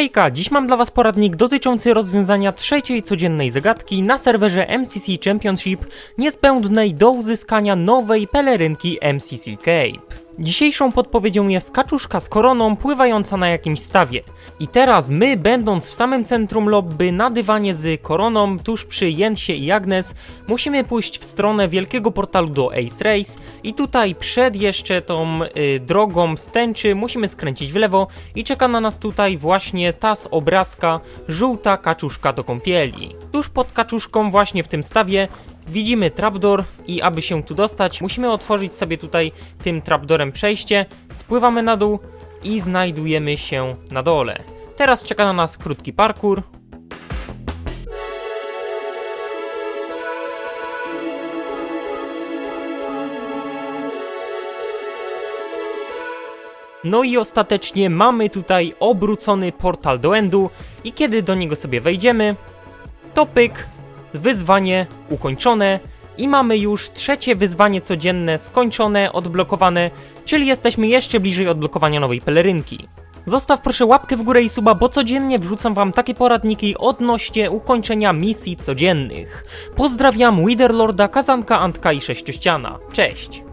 Hejka, dziś mam dla was poradnik dotyczący rozwiązania trzeciej codziennej zagadki na serwerze MCC Championship niezbędnej do uzyskania nowej pelerynki MCC Cape. Dzisiejszą podpowiedzią jest kaczuszka z koroną pływająca na jakimś stawie. I teraz my, będąc w samym centrum lobby na dywanie z koroną tuż przy Jensie i Agnes, musimy pójść w stronę wielkiego portalu do Ace Race i tutaj przed jeszcze tą y, drogą stęczy musimy skręcić w lewo i czeka na nas tutaj właśnie ta z obrazka żółta kaczuszka do kąpieli. Tuż pod kaczuszką właśnie w tym stawie Widzimy trapdoor i aby się tu dostać, musimy otworzyć sobie tutaj tym trapdoorem przejście, spływamy na dół i znajdujemy się na dole. Teraz czeka na nas krótki parkour. No i ostatecznie mamy tutaj obrócony portal do endu i kiedy do niego sobie wejdziemy, to pyk, wyzwanie ukończone i mamy już trzecie wyzwanie codzienne skończone, odblokowane, czyli jesteśmy jeszcze bliżej odblokowania nowej pelerynki. Zostaw proszę łapkę w górę i suba, bo codziennie wrzucam wam takie poradniki odnośnie ukończenia misji codziennych. Pozdrawiam Witherlorda, Kazanka, Antka i Sześciościana. Cześć!